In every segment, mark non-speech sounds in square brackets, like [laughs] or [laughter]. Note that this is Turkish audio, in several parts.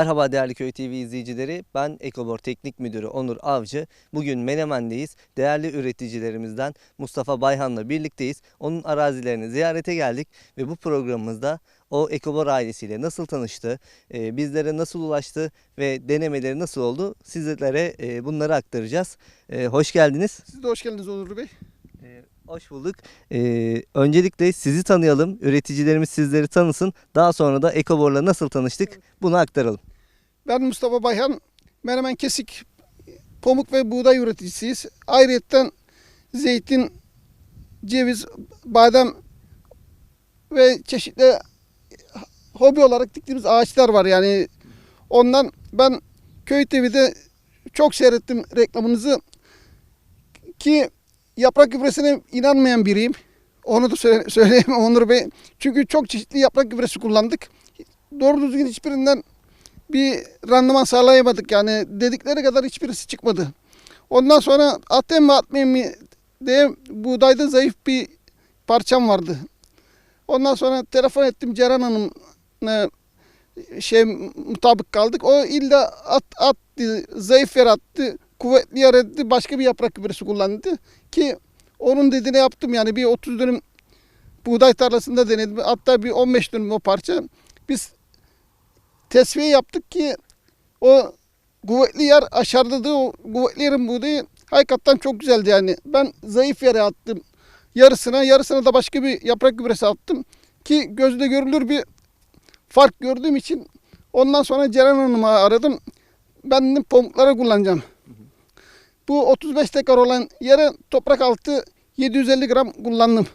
Merhaba değerli Köy TV izleyicileri. Ben Ekobor Teknik Müdürü Onur Avcı. Bugün Menemen'deyiz. Değerli üreticilerimizden Mustafa Bayhan'la birlikteyiz. Onun arazilerini ziyarete geldik ve bu programımızda o Ekobor ailesiyle nasıl tanıştı, e, bizlere nasıl ulaştı ve denemeleri nasıl oldu sizlere e, bunları aktaracağız. E, hoş geldiniz. Siz de hoş geldiniz Onur Bey. Hoş bulduk. Ee, öncelikle sizi tanıyalım, üreticilerimiz sizleri tanısın. Daha sonra da Ekobor'la nasıl tanıştık bunu aktaralım. Ben Mustafa Bayhan. Menemen Kesik pamuk ve buğday üreticisiyiz. Ayrıca zeytin, ceviz, badem ve çeşitli hobi olarak diktiğimiz ağaçlar var. Yani ondan ben Köy TV'de çok seyrettim reklamınızı ki yaprak gübresine inanmayan biriyim. Onu da söyle, [laughs] söyleyeyim Onur Bey. Çünkü çok çeşitli yaprak gübresi kullandık. Doğru düzgün hiçbirinden bir randıman sağlayamadık. Yani dedikleri kadar hiçbirisi çıkmadı. Ondan sonra atayım mı atmayayım mı diye buğdayda zayıf bir parçam vardı. Ondan sonra telefon ettim Ceren Hanım'la şey mutabık kaldık. O illa at, attı, zayıf yer attı, kuvvetli yer etti, başka bir yaprak gübresi kullandı. Ki onun dediğini yaptım yani bir 30 dönüm buğday tarlasında denedim. Hatta bir 15 dönüm o parça. Biz tesviye yaptık ki o kuvvetli yer aşağıda da o kuvvetli yerin buğdayı hakikaten çok güzeldi yani. Ben zayıf yere attım yarısına, yarısına da başka bir yaprak gübresi attım ki gözle görülür bir fark gördüğüm için ondan sonra Ceren Hanım'ı aradım. Ben dedim pamuklara kullanacağım. Bu 35 dekar olan yere toprak altı 750 gram kullandım.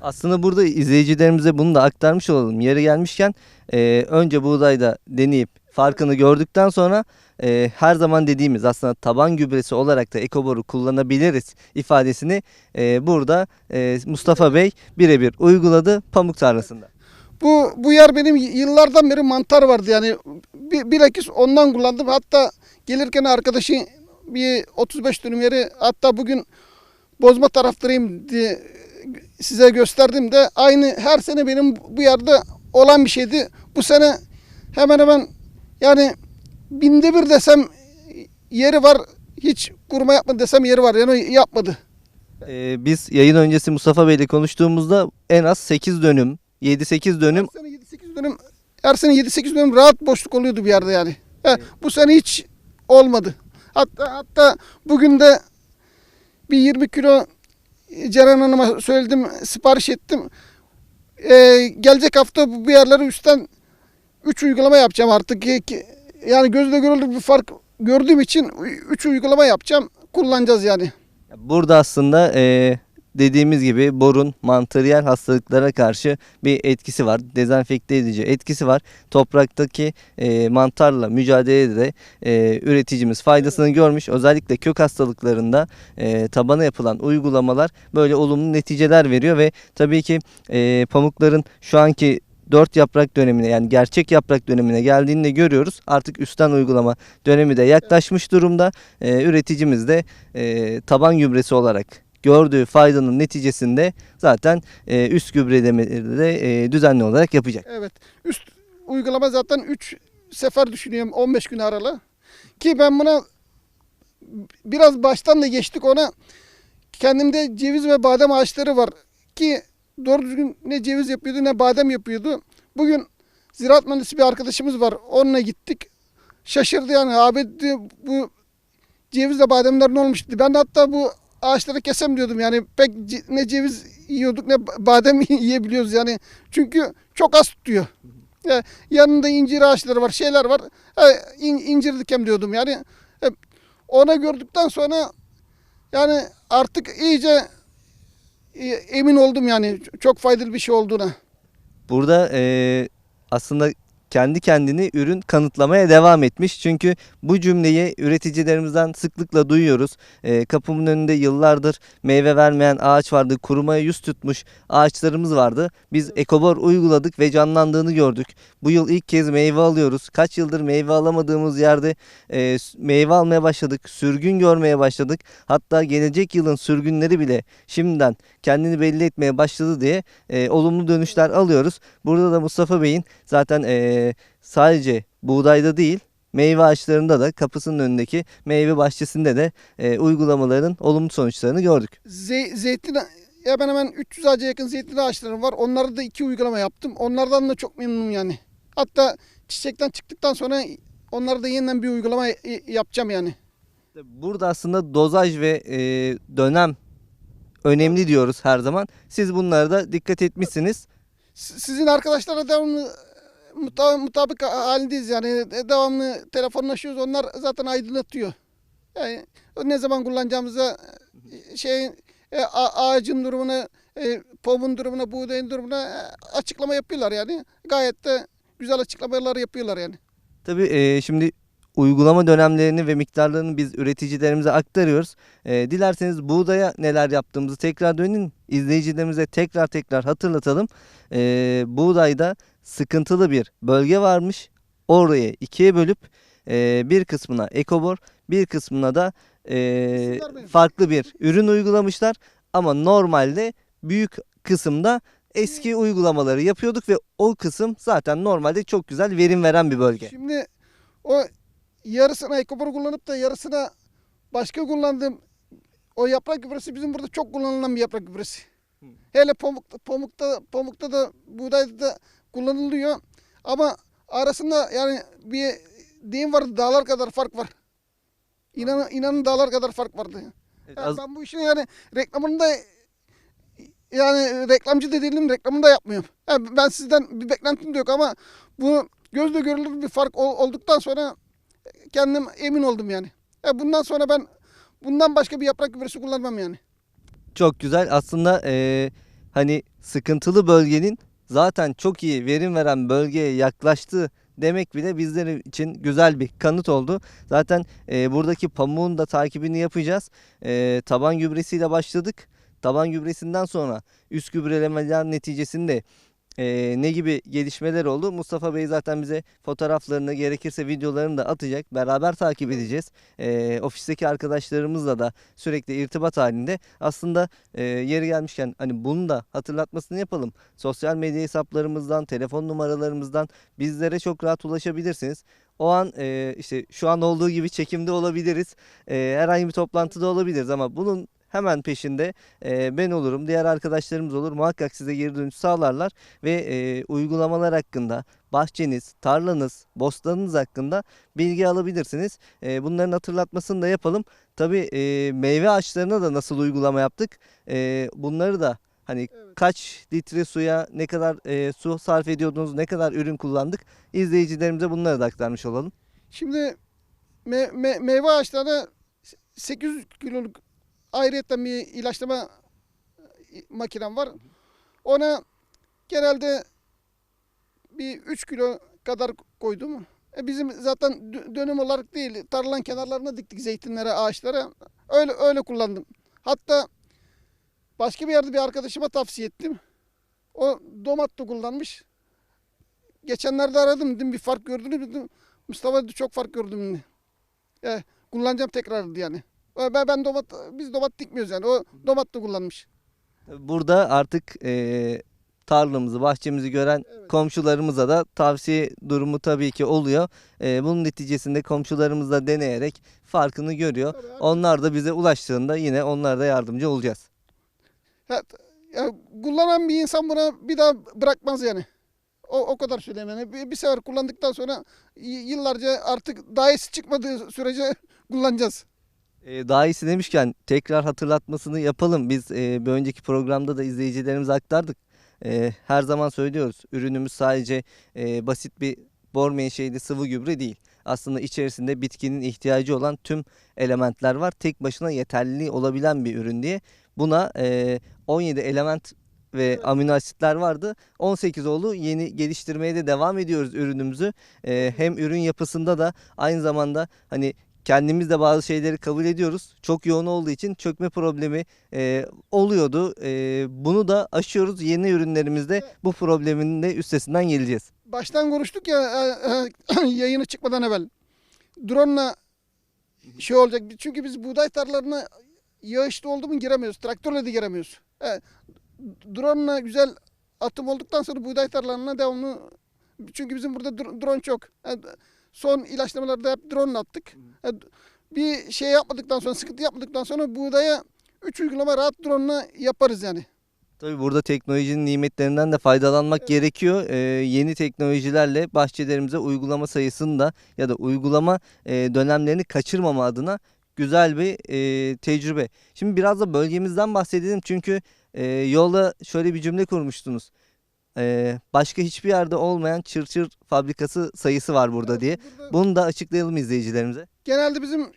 Aslında burada izleyicilerimize bunu da aktarmış olalım. Yeri gelmişken e, önce buğdayda deneyip farkını gördükten sonra e, her zaman dediğimiz aslında taban gübresi olarak da ekoboru kullanabiliriz ifadesini e, burada e, Mustafa Bey birebir uyguladı pamuk tarlasında. Bu bu yer benim yıllardan beri mantar vardı yani bilakis ondan kullandım. Hatta gelirken arkadaşın bir 35 dönüm yeri hatta bugün bozma taraftarıyım diye size gösterdim de aynı her sene benim bu yerde olan bir şeydi. Bu sene hemen hemen yani binde bir desem yeri var hiç kurma yapmadı desem yeri var yani yapmadı. E, biz yayın öncesi Mustafa Bey ile konuştuğumuzda en az 8 dönüm 7-8 dönüm Her sene 7-8 dönüm her sene 7-8 dönüm rahat boşluk oluyordu bir yerde yani. He, bu sene hiç olmadı. Hatta hatta bugün de bir 20 kilo Ceren Hanım'a söyledim, sipariş ettim. Ee, gelecek hafta bu yerlere üstten 3 uygulama yapacağım artık. Ki- Yani gözle görülür bir fark gördüğüm için 3 uygulama yapacağım. Kullanacağız yani. Burada aslında e, dediğimiz gibi borun mantariyel hastalıklara karşı bir etkisi var. Dezenfekte edici etkisi var. Topraktaki e, mantarla mücadelede de e, üreticimiz faydasını görmüş. Özellikle kök hastalıklarında e, tabana yapılan uygulamalar böyle olumlu neticeler veriyor ve tabii ki e, pamukların şu anki dört yaprak dönemine yani gerçek yaprak dönemine geldiğini de görüyoruz. Artık üstten uygulama dönemi de yaklaşmış durumda. E, üreticimiz de e, taban gübresi olarak gördüğü faydanın neticesinde zaten e, üst gübredemeleri de e, düzenli olarak yapacak. Evet. Üst uygulama zaten 3 sefer düşünüyorum 15 gün aralı. Ki ben buna biraz baştan da geçtik ona. Kendimde ceviz ve badem ağaçları var. Ki doğru düzgün ne ceviz yapıyordu ne badem yapıyordu. Bugün ziraat mühendisi bir arkadaşımız var. Onunla gittik. Şaşırdı yani. Abi bu cevizle bademler ne olmuş dedi. Ben hatta bu ağaçları kesem diyordum. Yani pek ne ceviz yiyorduk ne badem [laughs] yiyebiliyoruz yani. Çünkü çok az tutuyor. Ya, yanında incir ağaçları var, şeyler var. İn, incir dikem diyordum yani. E, Ona gördükten sonra yani artık iyice e, emin oldum yani çok faydalı bir şey olduğuna. Burada e, aslında kendi kendini ürün kanıtlamaya devam etmiş. Çünkü bu cümleyi üreticilerimizden sıklıkla duyuyoruz. E, kapımın önünde yıllardır meyve vermeyen ağaç vardı. Kurumaya yüz tutmuş ağaçlarımız vardı. Biz ekobor uyguladık ve canlandığını gördük. Bu yıl ilk kez meyve alıyoruz. Kaç yıldır meyve alamadığımız yerde e, meyve almaya başladık. Sürgün görmeye başladık. Hatta gelecek yılın sürgünleri bile şimdiden kendini belli etmeye başladı diye e, olumlu dönüşler alıyoruz. Burada da Mustafa Bey'in zaten e, sadece buğdayda değil meyve ağaçlarında da kapısının önündeki meyve bahçesinde de e, uygulamaların olumlu sonuçlarını gördük. Ze- zeytin ya ben hemen 300 ağaca yakın zeytin ağaçlarım var. Onlarda da iki uygulama yaptım. Onlardan da çok memnunum yani. Hatta çiçekten çıktıktan sonra onlarda da yeniden bir uygulama y- yapacağım yani. Burada aslında dozaj ve e, dönem önemli diyoruz her zaman. Siz bunlara da dikkat etmişsiniz. S- Sizin arkadaşlarla devamlı muta- mutabık halindeyiz yani. E, Devamlı telefonlaşıyoruz. Onlar zaten aydınlatıyor. Yani ne zaman kullanacağımıza şey ağacın durumuna, pomun durumuna, buğdayın durumuna açıklama yapıyorlar yani. Gayet de güzel açıklamalar yapıyorlar yani. Tabii e, şimdi uygulama dönemlerini ve miktarlarını biz üreticilerimize aktarıyoruz. E, dilerseniz buğdaya neler yaptığımızı tekrar dönün izleyicilerimize tekrar tekrar hatırlatalım. E, buğdayda sıkıntılı bir bölge varmış. Orayı ikiye bölüp e, bir kısmına ekobor bir kısmına da e, farklı bir ürün uygulamışlar. Ama normalde büyük kısımda eski uygulamaları yapıyorduk ve o kısım zaten normalde çok güzel verim veren bir bölge. Şimdi o yarısına ekobor kullanıp da yarısına başka kullandığım o yaprak gübresi bizim burada çok kullanılan bir yaprak gübresi. Hele pamukta, pamukta, pamukta da buğdayda da kullanılıyor. Ama arasında yani bir deyim vardı dağlar kadar fark var. İnanın, inanın dağlar kadar fark vardı. Evet, Yani az- ben bu işin yani reklamını da yani reklamcı da değilim reklamını da yapmıyorum. Yani ben sizden bir beklentim de yok ama bu gözle görülür bir fark ol- olduktan sonra kendim emin oldum yani. Ya bundan sonra ben bundan başka bir yaprak gübresi kullanmam yani. Çok güzel. Aslında eee, hani sıkıntılı bölgenin zaten çok iyi verim veren bölgeye yaklaştığı demek bile bizler için güzel bir kanıt oldu. Zaten eee, buradaki pamuğun da takibini yapacağız. Eee, taban gübresiyle başladık. Taban gübresinden sonra üst gübrelemeler neticesinde eee, ne gibi gelişmeler oldu? Mustafa Bey zaten bize fotoğraflarını gerekirse videolarını da atacak. Beraber takip edeceğiz. Eee, ofisteki arkadaşlarımızla da sürekli irtibat halinde. Aslında e, yeri gelmişken hani bunu da hatırlatmasını yapalım. Sosyal medya hesaplarımızdan, telefon numaralarımızdan bizlere çok rahat ulaşabilirsiniz. O an e, işte şu an olduğu gibi çekimde olabiliriz. E, herhangi bir toplantıda olabiliriz ama bunun hemen peşinde e, ben olurum, diğer arkadaşlarımız olur. Muhakkak size geri dönüş sağlarlar ve e, uygulamalar hakkında, bahçeniz, tarlanız, bostanınız hakkında bilgi alabilirsiniz. E, bunların hatırlatmasını da yapalım. Tabii e, meyve ağaçlarına da nasıl uygulama yaptık? E, bunları da hani Evet. kaç litre suya ne kadar e, su sarf ediyordunuz, ne kadar ürün kullandık? İzleyicilerimize bunları da aktarmış olalım. Şimdi me- me- meyve ağaçlarına 800 kiloluk ayrıyetten bir ilaçlama e, makinem var. Ona genelde bir 3 kilo kadar koydum. E bizim zaten dö- dönüm olarak değil, tarlanın kenarlarına diktik zeytinlere, ağaçlara. Öyle öyle kullandım. Hatta başka bir yerde bir arkadaşıma tavsiye ettim. O domat da kullanmış. Geçenlerde aradım dedim bir fark gördünüz mü? Mustafa dedi çok fark gördüm. E, kullanacağım tekrar yani. E, Ben, ben domat, biz domat dikmiyoruz yani. O domat da kullanmış. Burada artık e, tarlamızı, bahçemizi gören Evet. komşularımıza da tavsiye durumu tabii ki oluyor. E, bunun neticesinde komşularımız da deneyerek farkını görüyor. Tabii, Onlar da bize ulaştığında yine onlara da yardımcı olacağız. Ya, ya kullanan bir insan buna bir daha bırakmaz yani. O, o kadar söyleyeyim yani. Bir, bir sefer kullandıktan sonra yıllarca artık daha iyisi çıkmadığı sürece [laughs] kullanacağız. E, daha iyisi demişken tekrar hatırlatmasını yapalım. Biz e, bir önceki programda da izleyicilerimize aktardık. E, her zaman söylüyoruz. Ürünümüz sadece e, basit bir bor menşeili sıvı gübre değil. Aslında içerisinde bitkinin ihtiyacı olan tüm elementler var. Tek başına yeterli olabilen bir ürün diye. Buna e, 17 element ve Evet. amino asitler vardı. 18 oldu. Yeni geliştirmeye de devam ediyoruz ürünümüzü. E, hem ürün yapısında da aynı zamanda hani kendimiz de bazı şeyleri kabul ediyoruz. Çok yoğun olduğu için çökme problemi e, oluyordu. E, bunu da aşıyoruz. Yeni ürünlerimizde bu problemin de üstesinden geleceğiz. Baştan konuştuk ya e, e, [clears throat] yayını çıkmadan evvel. Drone'la şey olacak. Çünkü biz buğday tarlalarına yağışlı oldu mu giremiyoruz. Traktörle de giremiyoruz. E, drone'la güzel atım olduktan sonra buğday tarlalarına devamlı Çünkü bizim burada dr- drone çok. Yani son ilaçlamalarda hep drone attık. Yani bir şey yapmadıktan sonra, sıkıntı yapmadıktan sonra buğdaya 3 uygulama rahat drone yaparız yani. Tabii burada teknolojinin nimetlerinden de faydalanmak gerekiyor. Ee, yeni teknolojilerle bahçelerimize uygulama sayısını da ya da uygulama e, dönemlerini kaçırmama adına güzel bir e, tecrübe. Şimdi biraz da bölgemizden bahsedelim çünkü e, yolda şöyle bir cümle kurmuştunuz. E, başka hiçbir yerde olmayan çırçır fabrikası sayısı var burada diye. Burada Bunu da açıklayalım izleyicilerimize. genelde bizim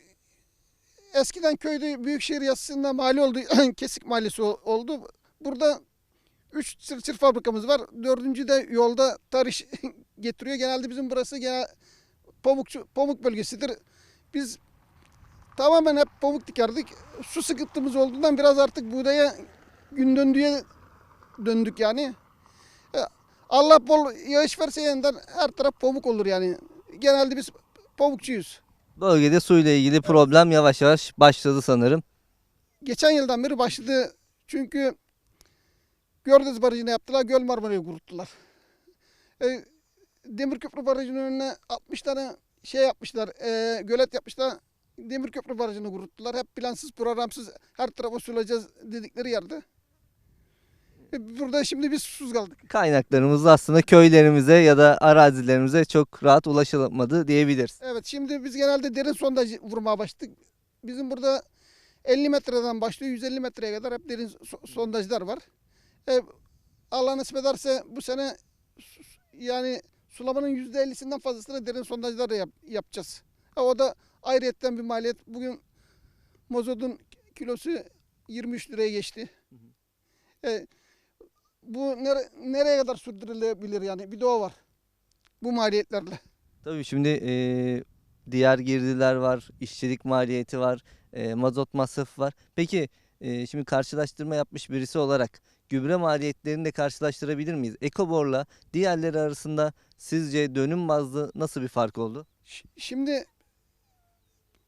eskiden köyde Büyükşehir Yasası'nda mahalle oldu. [clears throat] Kesik Mahallesi ol- oldu. Burada 3 çırçır fabrikamız var. Dördüncü de yolda tarış [laughs] getiriyor. Genelde bizim burası genel pamukçu, pamuk bölgesidir. Biz tamamen hep pamuk dikerdik. Su sıkıntımız olduğundan biraz artık buğdaya gün döndüğe döndük yani. E, Allah bol yağış verse yeniden her taraf pamuk olur yani. Genelde biz pamukçuyuz. Bölgede suyla ilgili problem yavaş yavaş başladı sanırım. geçen yıldan beri başladı. Çünkü Gördüz Barajı'nı yaptılar, Göl Marmara'yı kuruttular. E, Demirköprü Barajı'nın önüne 60 tane şey yapmışlar, e, gölet yapmışlar. Demirköprü Barajı'nı kuruttular. Hep plansız, programsız her tarafa sulayacağız dedikleri yerde. E, burada şimdi biz susuz kaldık. Kaynaklarımız aslında köylerimize ya da arazilerimize çok rahat ulaşılamadı diyebiliriz. Evet şimdi biz genelde derin sondaj vurmaya başladık. Bizim burada 50 metreden başlıyor 150 metreye kadar hep derin so- sondajlar var. E, Allah nasip ederse bu sene yani sulamanın %50'sinden fazlasını derin sondajlarla yap- yapacağız. Ha, o da ayrıyetten bir maliyet. Bugün mazotun kilosu 23 liraya geçti. E, bu nere- nereye kadar sürdürülebilir yani bir de o var. Bu maliyetlerle. Tabii şimdi eee, diğer girdiler var, işçilik maliyeti var, eee, mazot masrafı var. Peki eee, şimdi karşılaştırma yapmış birisi olarak gübre maliyetlerini de karşılaştırabilir miyiz? Ekobor'la diğerleri arasında sizce dönüm bazlı nasıl bir fark oldu? Şimdi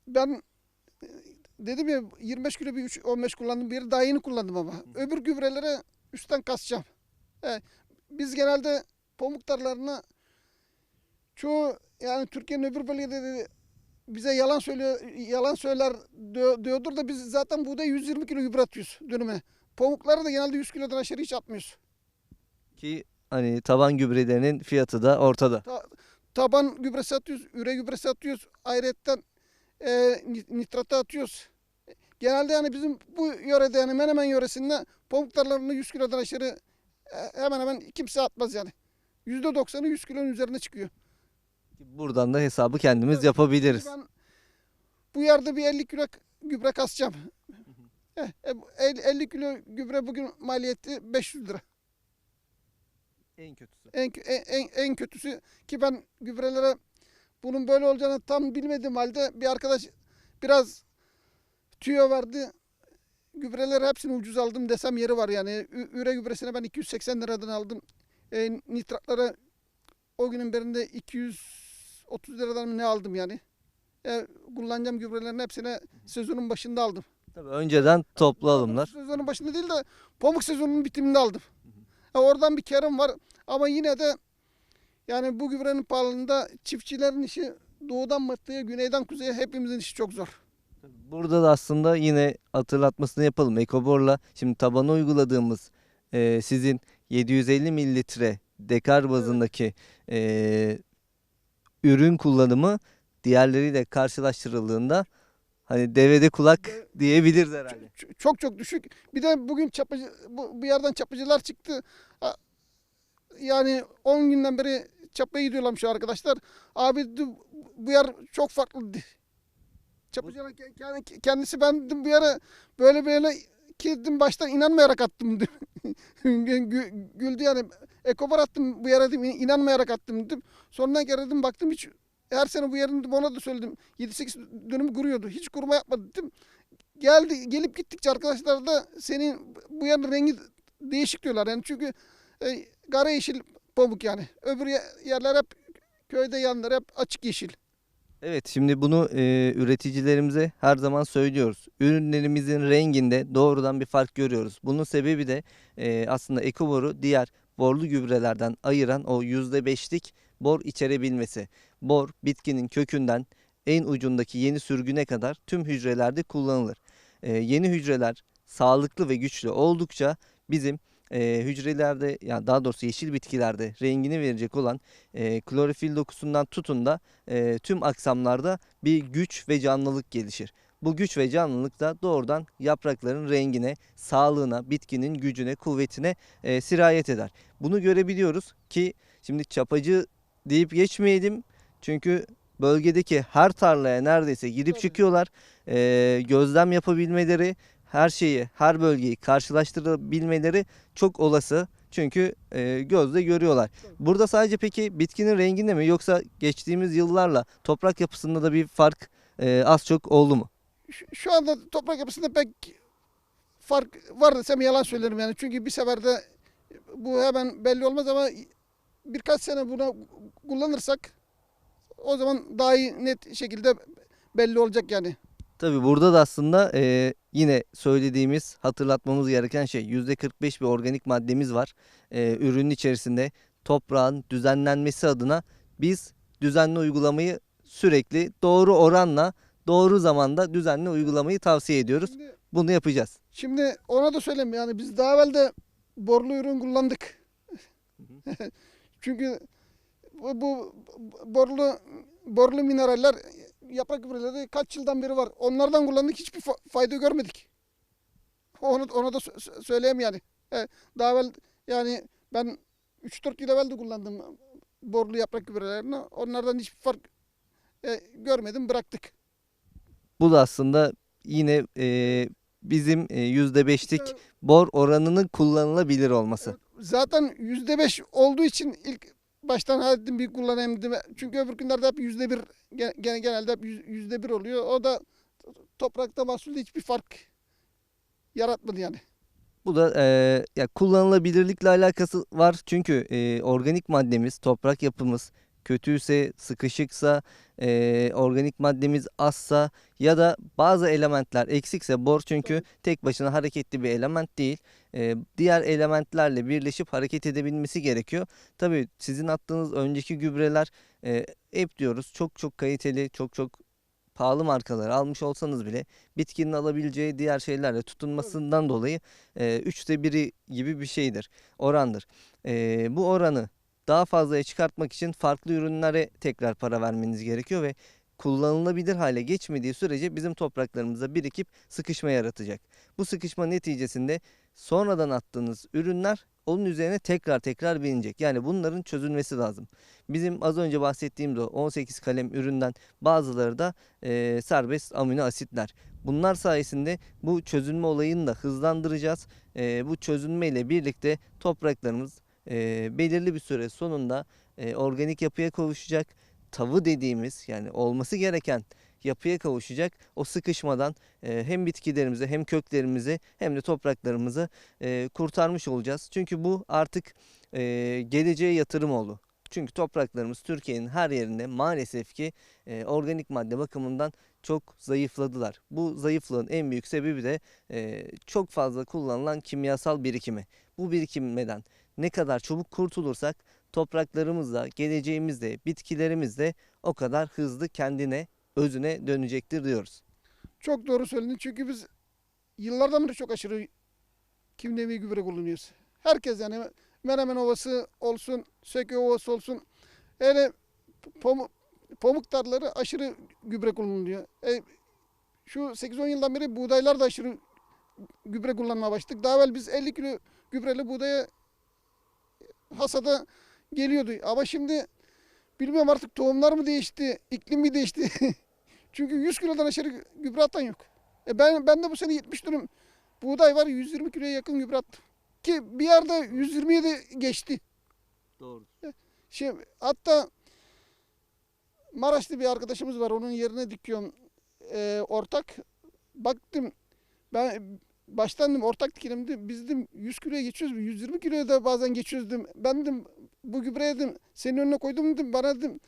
ben e, dedim ya 25 kilo bir 3 15 kullandım. Bir daha yeni kullandım ama. Öbür gübrelere üstten kasacağım. E, biz genelde pamuk tarlalarına çoğu yani Türkiye'nin öbür bölgeleri bize yalan söylüyor, yalan söyler diyor- diyordur da biz zaten buğday 120 kilo gübre atıyoruz dönüme. Pamukları da genelde 100 kilodan aşağı hiç atmıyoruz. Ki hani taban gübrelerinin fiyatı da ortada. Ta- taban gübresi atıyoruz, üre gübresi atıyoruz. Ayrıca e, ni- nitratı atıyoruz. Genelde yani bizim bu yörede yani Menemen yöresinde pamuk tarlalarında 100 kilodan aşağı hemen hemen kimse atmaz yani. %90'ı 100 kilonun üzerine çıkıyor. Buradan da hesabı kendimiz Evet, yapabiliriz. Ben bu yerde bir 50 kilo gübre kasacağım. Eh, e, el- 50 kilo gübre bugün maliyeti 500 lira. En kötüsü. En, kö- en, en, en kötüsü ki ben gübrelere bunun böyle olacağını tam bilmediğim halde bir arkadaş biraz tüyo verdi. Gübreleri hepsini ucuz aldım desem yeri var yani. Üre gübresine ben 280 liradan aldım. E, nitratlara o günün birinde 230 liradan mı ne aldım yani. E, kullanacağım gübrelerin hepsine sezonun başında aldım. Tabii önceden toplu alımlar. Sezonun başında değil de pamuk sezonunun bitiminde aldım. Ha, oradan bir karım var ama yine de yani bu gübrenin pahalılığında çiftçilerin işi doğudan batıya, güneyden kuzeye hepimizin işi çok zor. Burada da aslında yine hatırlatmasını yapalım. Ekobor'la şimdi tabana uyguladığımız e, sizin 750 mililitre dekar bazındaki e, ürün kullanımı diğerleriyle karşılaştırıldığında hani devede kulak diyebiliriz herhalde. Ç- Çok çok düşük. Bir de bugün çapıcı, bu, bu yerden çapıcılar çıktı. Yani 10 günden beri çapaya gidiyorlarmış arkadaşlar. Abi bu yer çok farklı ke- ke- kendisi ben bu yere böyle böyle ki baştan inanmayarak attım [laughs] Güldü yani. Ekobar attım bu yere dedim inanmayarak attım dedim. Sonradan kere dedim baktım hiç her sene bu yerin ona da söyledim. 7-8 dönümü kuruyordu. Hiç kurma yapmadı dedim geldi gelip gittikçe arkadaşlar da senin bu yanın rengi değişik diyorlar yani çünkü e, kara yeşil pamuk yani öbür ye- yerler hep köyde yanlar hep açık yeşil. Evet şimdi bunu e, üreticilerimize her zaman söylüyoruz. Ürünlerimizin renginde doğrudan bir fark görüyoruz. Bunun sebebi de e, aslında Ekobor'u diğer borlu gübrelerden ayıran o %5'lik bor içerebilmesi. Bor bitkinin kökünden en ucundaki yeni sürgüne kadar tüm hücrelerde kullanılır. Ee, yeni hücreler sağlıklı ve güçlü oldukça bizim e, hücrelerde yani daha doğrusu yeşil bitkilerde rengini verecek olan e, klorofil dokusundan tutun da e, tüm aksamlarda bir güç ve canlılık gelişir. Bu güç ve canlılık da doğrudan yaprakların rengine, sağlığına, bitkinin gücüne, kuvvetine e, sirayet eder. Bunu görebiliyoruz ki şimdi çapacı deyip geçmeyelim. Çünkü bölgedeki her tarlaya neredeyse girip çıkıyorlar. E, gözlem yapabilmeleri, her şeyi, her bölgeyi karşılaştırabilmeleri çok olası. Çünkü e, gözle görüyorlar. Burada sadece peki bitkinin renginde mi yoksa geçtiğimiz yıllarla toprak yapısında da bir fark e, az çok oldu mu? Şu, şu anda toprak yapısında pek fark var desem yalan söylerim yani. Çünkü bir seferde bu hemen belli olmaz ama birkaç sene buna kullanırsak o zaman daha iyi net şekilde belli olacak yani. Tabii burada da aslında e, yine söylediğimiz hatırlatmamız gereken şey %45 bir organik maddemiz var. E, ürünün içerisinde toprağın düzenlenmesi adına biz düzenli uygulamayı sürekli doğru oranla doğru zamanda düzenli uygulamayı tavsiye ediyoruz. Şimdi, Bunu yapacağız. şimdi ona da söyleyeyim yani biz daha evvel de borlu ürün kullandık. [laughs] Çünkü bu, bu borlu borlu mineraller yaprak gübreleri kaç yıldan beri var. Onlardan kullandık hiçbir fa- fayda görmedik. Onu ona da sö- sö- söyleyeyim yani. E, daha evvel yani ben 3-4 yıl evvel de kullandım borlu yaprak gübrelerini. Onlardan hiçbir fark e, görmedim bıraktık. Bu da aslında yine e, bizim e, %5'lik İşte bor oranının kullanılabilir olması. zaten %5 olduğu için ilk baştan hadi bir kullanayım dedim. Çünkü öbür günlerde hep %1 gen- gen- genelde hep yüz- %1 oluyor. O da toprakta mahsulde hiçbir fark yaratmadı yani. Bu da e, ya kullanılabilirlikle alakası var. Çünkü e, organik maddemiz, toprak yapımız kötüyse, sıkışıksa, e, organik maddemiz azsa ya da bazı elementler eksikse bor çünkü tek başına hareketli bir element değil. E, diğer elementlerle birleşip hareket edebilmesi gerekiyor. Tabii sizin attığınız önceki gübreler e, hep diyoruz çok çok kaliteli, çok çok pahalı markaları almış olsanız bile bitkinin alabileceği diğer şeylerle tutunmasından dolayı e, üçte biri gibi bir şeydir, orandır. E, bu oranı daha fazlaya çıkartmak için farklı ürünlere tekrar para vermeniz gerekiyor ve kullanılabilir hale geçmediği sürece bizim topraklarımıza birikip sıkışma yaratacak. Bu sıkışma neticesinde sonradan attığınız ürünler onun üzerine tekrar tekrar binecek. Yani bunların çözülmesi lazım. Bizim az önce bahsettiğimiz o 18 kalem üründen bazıları da e, serbest amino asitler. Bunlar sayesinde bu çözülme olayını da hızlandıracağız. E, bu çözülme ile birlikte topraklarımız e, belirli bir süre sonunda e, organik yapıya kavuşacak. Tavı dediğimiz yani olması gereken yapıya kavuşacak. O sıkışmadan e, hem bitkilerimizi hem köklerimizi hem de topraklarımızı e, kurtarmış olacağız. Çünkü bu artık e, geleceğe yatırım oldu. Çünkü topraklarımız Türkiye'nin her yerinde maalesef ki e, organik madde bakımından çok zayıfladılar. Bu zayıflığın en büyük sebebi de e, çok fazla kullanılan kimyasal birikimi. Bu birikimden ne kadar çabuk kurtulursak topraklarımızda, geleceğimizde, bitkilerimizde o kadar hızlı kendine, özüne dönecektir diyoruz. Çok doğru söyledin çünkü biz yıllardan beri çok aşırı kimyevi gübre kullanıyoruz. Herkes yani Menemen Ovası olsun, Söke Ovası olsun. Öyle pamuk, pamuk tarlaları aşırı gübre kullanılıyor. E, şu 8-10 yıldan beri buğdaylar da aşırı gübre kullanmaya başladık. Daha evvel biz 50 kilo gübreli buğdaya hasada geliyordu. Ama şimdi bilmiyorum artık tohumlar mı değişti, iklim mi değişti? [laughs] Çünkü 100 kilodan aşağı gübre atan yok. E ben, ben de bu sene 70 dönüm buğday var 120 kiloya yakın gübre attım. Ki bir yerde 120'ye de geçti. Doğru. Şey, hatta Maraşlı bir arkadaşımız var onun yerine dikiyorum e, ortak. Baktım ben baştan dedim ortak dikelim dedim. Biz dedim 100 kiloya geçiyoruz 120 kiloya da bazen geçiyoruz dedim. Ben dedim bu gübreye dedim senin önüne koydum dedim bana dedim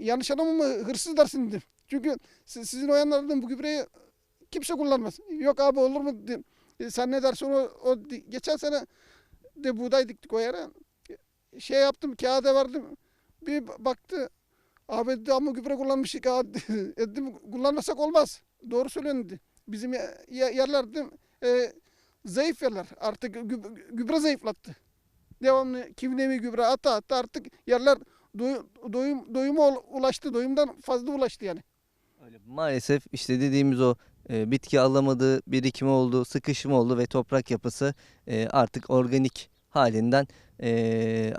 yanlış adam ama hırsız dersin dedim. Çünkü si- sizin o yanlarda dedim bu gübreyi kimse kullanmaz. Yok abi olur mu dedim. E, sen ne dersin o, o geçen sene de buğday diktik o yere. Şey yaptım kağıda verdim. Bir baktı. Abi ama gübre kullanmışık ha. [laughs] Dedim kullanmasak olmaz. Doğru söylüyorsun dedi. Bizim ye- ye- yerler dedim, e, zayıf yerler. Artık gü- gübre zayıflattı. Devamlı kivnemi gübre ata ata artık yerler doy- doyum, doyuma ul- ulaştı. Doyumdan fazla ulaştı yani. Öyle. Maalesef işte dediğimiz o e, bitki alamadığı birikimi oldu, sıkışma oldu ve toprak yapısı e, artık organik halinden e,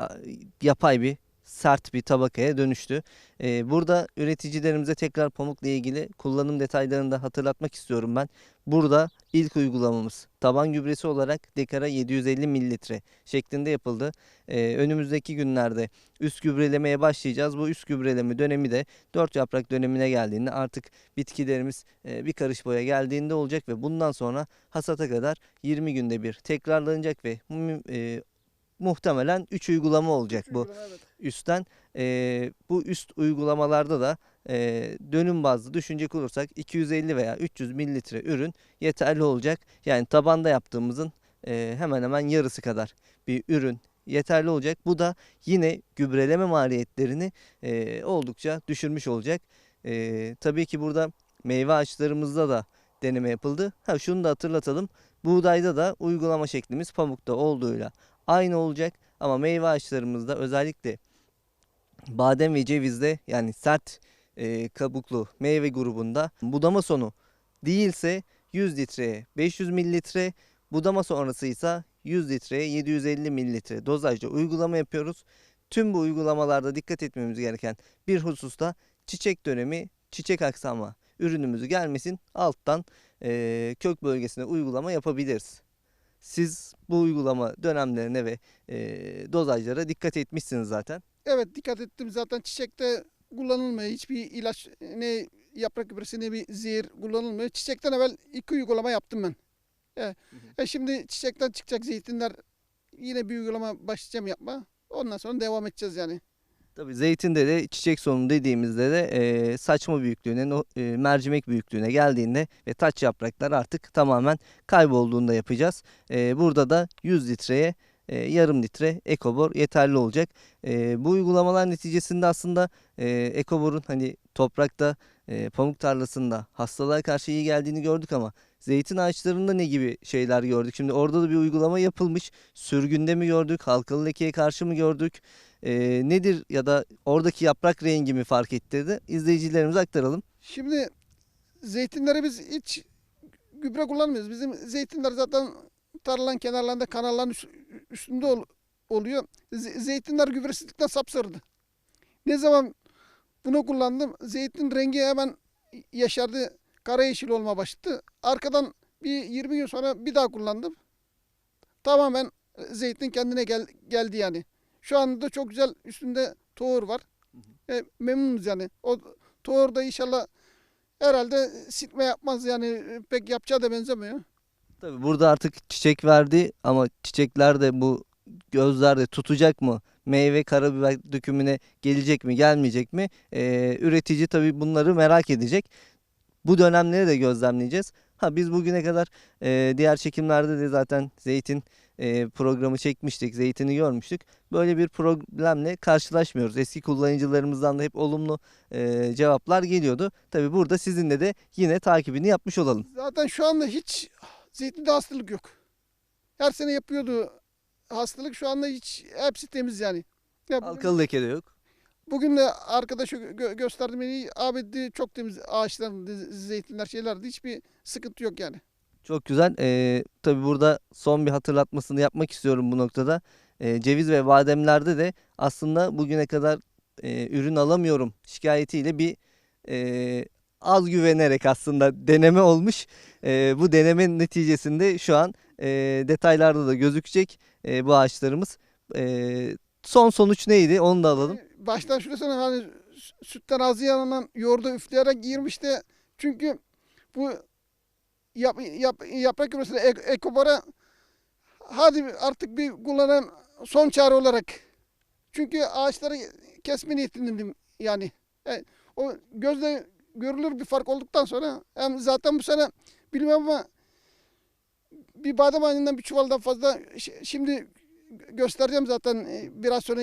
yapay bir sert bir tabakaya dönüştü. E, burada üreticilerimize tekrar pamukla ilgili kullanım detaylarını da hatırlatmak istiyorum ben. Burada ilk uygulamamız taban gübresi olarak dekara 750 mililitre şeklinde yapıldı. E, önümüzdeki günlerde üst gübrelemeye başlayacağız. Bu üst gübreleme dönemi de 4 yaprak dönemine geldiğinde artık bitkilerimiz e, bir karış boya geldiğinde olacak ve bundan sonra hasata kadar 20 günde bir tekrarlanacak ve e, muhtemelen 3 uygulama olacak bu Evet. üstten. E, bu üst uygulamalarda da e, dönüm bazlı düşünecek olursak 250 veya 300 mililitre ürün yeterli olacak. Yani tabanda yaptığımızın e, hemen hemen yarısı kadar bir ürün yeterli olacak. Bu da yine gübreleme maliyetlerini e, oldukça düşürmüş olacak. E, tabii ki burada meyve ağaçlarımızda da deneme yapıldı. Ha şunu da hatırlatalım. Buğdayda da uygulama şeklimiz pamukta olduğuyla aynı olacak. Ama meyve ağaçlarımızda özellikle badem ve cevizde yani sert e, kabuklu meyve grubunda budama sonu değilse 100 litreye 500 mililitre budama sonrası ise 100 litreye 750 mililitre dozajda uygulama yapıyoruz. Tüm bu uygulamalarda dikkat etmemiz gereken bir hususta çiçek dönemi, çiçek aksama ürünümüzü gelmesin alttan e, kök bölgesine uygulama yapabiliriz. Siz bu uygulama dönemlerine ve e, dozajlara dikkat etmişsiniz zaten. Evet dikkat ettim zaten çiçekte kullanılmıyor. Hiçbir ilaç ne yaprak gübresi ne bir zehir kullanılmıyor. Çiçekten evvel iki uygulama yaptım ben. E, e şimdi çiçekten çıkacak zeytinler yine bir uygulama başlayacağım yapma. Ondan sonra devam edeceğiz yani. Tabii zeytinde de çiçek sonu dediğimizde de e, saçma büyüklüğüne, e, mercimek büyüklüğüne geldiğinde ve taç yapraklar artık tamamen kaybolduğunda yapacağız. E, burada da 100 litreye e, yarım litre ekobor yeterli olacak. E, bu uygulamalar neticesinde aslında e, ekoborun hani toprakta e, pamuk tarlasında hastalığa karşı iyi geldiğini gördük ama zeytin ağaçlarında ne gibi şeyler gördük? Şimdi orada da bir uygulama yapılmış. Sürgünde mi gördük? Halkalı lekeye karşı mı gördük? E, nedir ya da oradaki yaprak rengi mi fark ettirdi? İzleyicilerimize aktaralım. Şimdi zeytinleri biz hiç gübre kullanmıyoruz. Bizim zeytinler zaten tarlanın kenarlarında kanalların üst- üstünde ol- oluyor. Z- zeytinler gübresizlikten sapsarıdı. Ne zaman bunu kullandım zeytin rengi hemen yaşardı. Kara yeşil olma başladı. Arkadan bir 20 gün sonra bir daha kullandım. Tamamen zeytin kendine gel- geldi yani. Şu anda çok güzel üstünde tohur var. E, memnunuz yani. O tohur da inşallah herhalde sitme yapmaz yani e, pek yapacağı da benzemiyor. Tabii burada artık çiçek verdi ama çiçekler de bu gözlerde tutacak mı? Meyve karabiber dökümüne gelecek mi, gelmeyecek mi? E, üretici tabii bunları merak edecek. Bu dönemleri de gözlemleyeceğiz. Ha biz bugüne kadar e, diğer çekimlerde de zaten zeytin e, programı çekmiştik, zeytini görmüştük. Böyle bir problemle karşılaşmıyoruz. Eski kullanıcılarımızdan da hep olumlu e, cevaplar geliyordu. Tabii burada sizinle de yine takibini yapmış olalım. Zaten şu anda hiç zeytinde hastalık yok. Her sene yapıyordu hastalık şu anda hiç hepsi temiz yani. Ya Halkalı leke de yok. Bugün de arkadaşa gö- gösterdim abi çok temiz ağaçlar, zeytinler şeyler dedi, hiçbir sıkıntı yok yani. Çok güzel. Ee, tabii burada son bir hatırlatmasını yapmak istiyorum bu noktada. Ee, ceviz ve bademlerde de aslında bugüne kadar e, ürün alamıyorum şikayetiyle bir e, az güvenerek aslında deneme olmuş. E, bu deneme neticesinde şu an e, detaylarda da gözükecek e, bu ağaçlarımız. E, son sonuç neydi onu da alalım. Yani Baştan şunu söyleyeyim hani sü- sütten ağzı yanından yoğurda üfleyerek girmişti. Çünkü bu yap, yap, yaprak gübresine ek, hadi artık bir kullanan son çare olarak. Çünkü ağaçları kesme niyetindeydim yani. E, o gözle görülür bir fark olduktan sonra hem zaten bu sene bilmem ama bir badem ağacından bir çuvaldan fazla şimdi göstereceğim zaten e, biraz sonra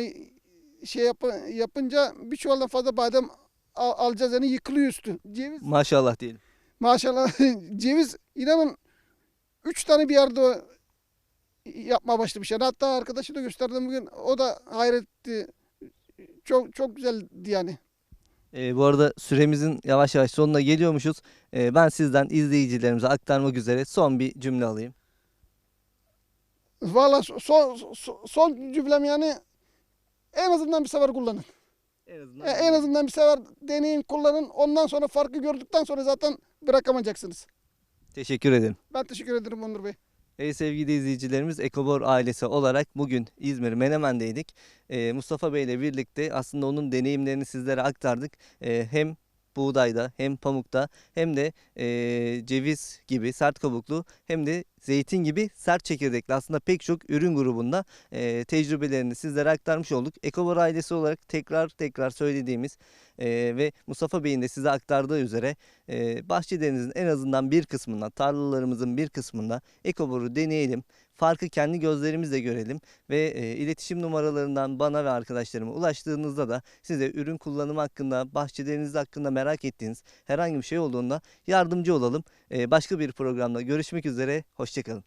şey yap- yapınca bir çuvaldan fazla badem al- alacağız yani yıkılıyor üstü. Ceviz Maşallah diyelim. Maşallah [laughs] ceviz inanın 3 tane bir yerde yapmaya başlamış. Yani hatta arkadaşı da gösterdim bugün o da hayretti. Çok çok güzeldi yani. Ee, bu arada süremizin yavaş yavaş sonuna geliyormuşuz. Ee, ben sizden izleyicilerimize aktarmak üzere son bir cümle alayım. Valla son, son, son cümlem yani en azından bir sefer kullanın. En azından, E, En azından bir sefer deneyin kullanın. Ondan sonra farkı gördükten sonra zaten bırakamayacaksınız. Teşekkür ederim. Ben teşekkür ederim Onur Bey. Ey sevgili izleyicilerimiz Ekobor ailesi olarak bugün İzmir Menemen'deydik. Ee, Mustafa Bey ile birlikte aslında onun deneyimlerini sizlere aktardık. Ee, hem buğdayda hem pamukta hem de ee, ceviz gibi sert kabuklu hem de zeytin gibi sert çekirdekli aslında pek çok ürün grubunda ee, tecrübelerini sizlere aktarmış olduk. Ekobor ailesi olarak tekrar tekrar söylediğimiz ee, ve Mustafa Bey'in de size aktardığı üzere ee, bahçelerinizin en azından bir kısmında tarlalarımızın bir kısmında Ekobor'u deneyelim. Farkı kendi gözlerimizle görelim ve e, iletişim numaralarından bana ve arkadaşlarıma ulaştığınızda da size ürün kullanımı hakkında, bahçeleriniz hakkında merak ettiğiniz herhangi bir şey olduğunda yardımcı olalım. E, başka bir programda görüşmek üzere, hoşçakalın.